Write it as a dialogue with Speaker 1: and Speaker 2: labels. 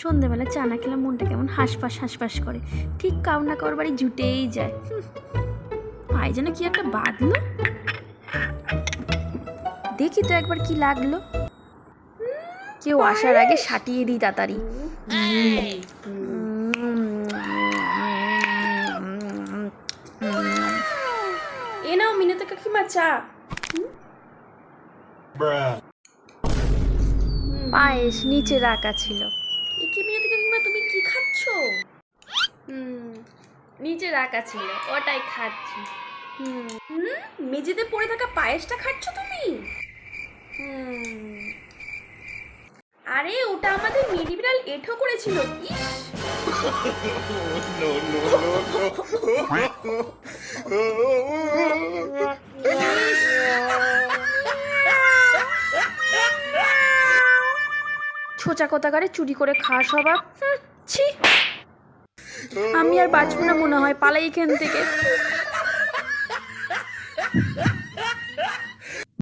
Speaker 1: সন্ধেবেলা চা না খেলে মনটা কেমন হাঁসফাঁস হাঁসফাঁস করে। ঠিক কাউ না কারোর বাড়ি জুটেই যায়। হুম। পায়ে যেন কি একটা বাঁধলো দেখি তো একবার কি লাগল। কেউ আসার আগে সাটিয়ে দিই তাড়াতাড়ি।
Speaker 2: এ নাও মিনতি কাকিমা চা.
Speaker 1: পায়েস নিচে রাখা ছিল।
Speaker 2: কাকিমা তুমি কি খাচ্ছ হুম নিচে রাখা ছিল ওটাই খাচ্ছি হুম হুম মেঝেতে পড়ে থাকা পায়েসটা খাচ্ছ তুমি হুম আরে ওটা আমাদের মিনি বিড়াল এঠো করেছিল ইস
Speaker 3: No, no, no, no.
Speaker 1: ছোচা কোথাকারে চুরি করে খাওয়া স্বভাব ছি। আমি আর বাঁচবো না মনে হয়, পালাই এখান থেকে।